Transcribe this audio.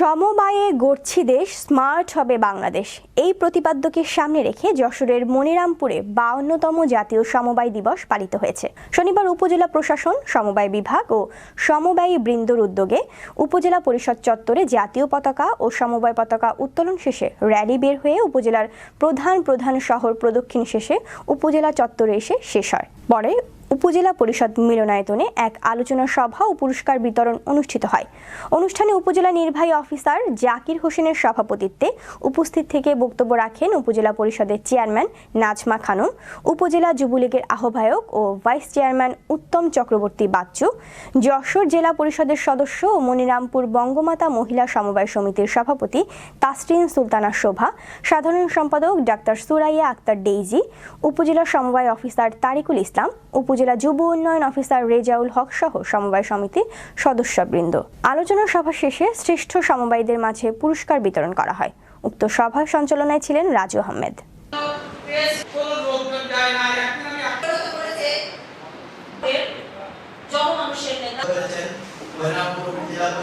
সমবায়ে গড়ছি দেশ, স্মার্ট হবে বাংলাদেশ। এই প্রতিপাদ্যকে সামনে রেখে যশোরের মনিরামপুরে বাউন্নতম জাতীয় সমবায় দিবস পালিত হয়েছে। শনিবার উপজেলা প্রশাসন, সমবায় বিভাগ ও সমবায়ী বৃন্দর উদ্যোগে উপজেলা পরিষদ চত্বরে জাতীয় পতাকা ও সমবায় পতাকা উত্তোলন শেষে র্যালি বের হয়ে উপজেলার প্রধান প্রধান শহর প্রদক্ষিণ শেষে উপজেলা চত্বরে এসে শেষ হয়। পরে উপজেলা পরিষদ মিলনায়তনে এক আলোচনা সভা ও পুরস্কার বিতরণ অনুষ্ঠিত হয়। অনুষ্ঠানে উপজেলা নির্বাহী অফিসার জাকির হোসেনের সভাপতিত্বে উপস্থিত থেকে বক্তব্য রাখেন উপজেলা পরিষদের চেয়ারম্যান নাজমা খানম, উপজেলা যুবলীগের আহ্বায়ক ও ভাইস চেয়ারম্যান উত্তম চক্রবর্তী বাচ্চু, যশোর জেলা পরিষদের সদস্য ও মনিরামপুর বঙ্গমাতা মহিলা সমবায় সমিতির সভাপতি তাসরিন সুলতানা শোভা, সাধারণ সম্পাদক ডাক্তার সুরাইয়া আক্তার ডেইজি, উপজেলা সমবায় অফিসার তারিকুল ইসলাম, উপজেলা উপজেলা যুব উন্নয়ন অফিসার রেজাউল হক সহ সমবায় সমিতি সদস্যবৃন্দ। আলোচনা সভা শেষে শ্রেষ্ঠ সমবায়ীদের মাঝে পুরস্কার বিতরণ করা হয়। উক্ত সভা সঞ্চালনায় ছিলেন রাজু আহমেদ। নেতা।